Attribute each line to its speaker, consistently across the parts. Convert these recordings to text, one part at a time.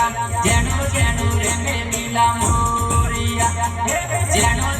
Speaker 1: મોરિયા જેનું જેનું રે મેલી મોરિયા. જેનું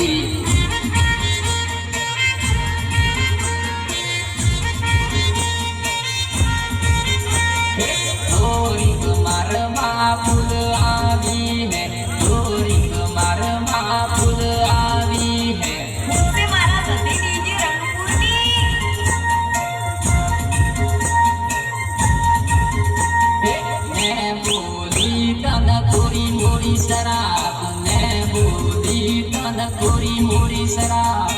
Speaker 1: મોરી શરાબ મહેબૂબ દી કાંદાપુરી મોરી શરાબ.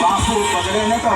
Speaker 2: બાપુ પગડે ને તો